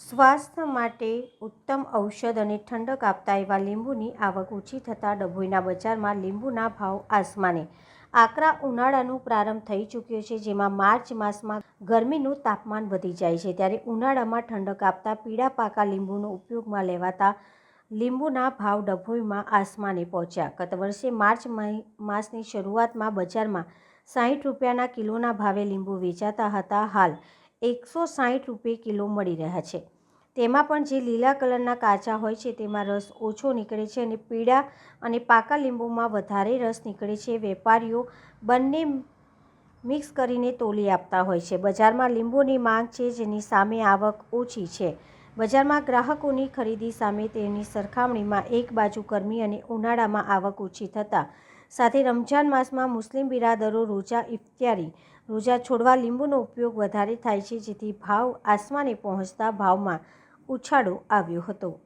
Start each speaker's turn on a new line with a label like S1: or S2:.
S1: સ્વાસ્થ્ય માટે ઉત્તમ ઔષધ અને ઠંડક આપતા એવા લીંબુની આવક ઓછી થતાં ડભોઈના બજારમાં લીંબુના ભાવ આસમાને. આકરા ઉનાળાનો પ્રારંભ થઈ ચૂક્યો છે, જેમાં માર્ચ માસમાં ગરમીનું તાપમાન વધી જાય છે. ત્યારે ઉનાળામાં ઠંડક આપતા પીળા પાકા લીંબુનો ઉપયોગમાં લેવાતા લીંબુના ભાવ ડભોઈમાં આસમાને પહોંચ્યા. ગત વર્ષે માર્ચ માસની શરૂઆતમાં બજારમાં સાહીઠ રૂપિયાના કિલોના ભાવે લીંબુ વેચાતા હતા. હાલ એકસો સાહીઠ રૂપિયે કિલો મળી રહ્યા છે. તેમાં પણ જે લીલા કલરના કાચા હોય છે, તેમાં રસ ઓછો નીકળે છે અને પીળા અને પાકા લીંબુમાં વધારે રસ નીકળે છે. વેપારીઓ બંને મિક્સ કરીને તોલી આપતા હોય છે. બજારમાં લીંબુની માંગ છે, જેની સામે આવક ઓછી છે. બજારમાં ગ્રાહકોની ખરીદી સામે તેની સરખામણીમાં એક બાજુ ગરમી અને ઉનાળામાં આવક ઓછી થતાં. સાથે રમજાન માસમાં મુસ્લિમ બિરાદરો રોજા ઇફ્તિયારી, રોજા છોડવા લીંબુનો ઉપયોગ વધારે થાય છે, જેથી ભાવ આસમાને પહોંચતા ભાવમાં ઉછાળો આવ્યો હતો.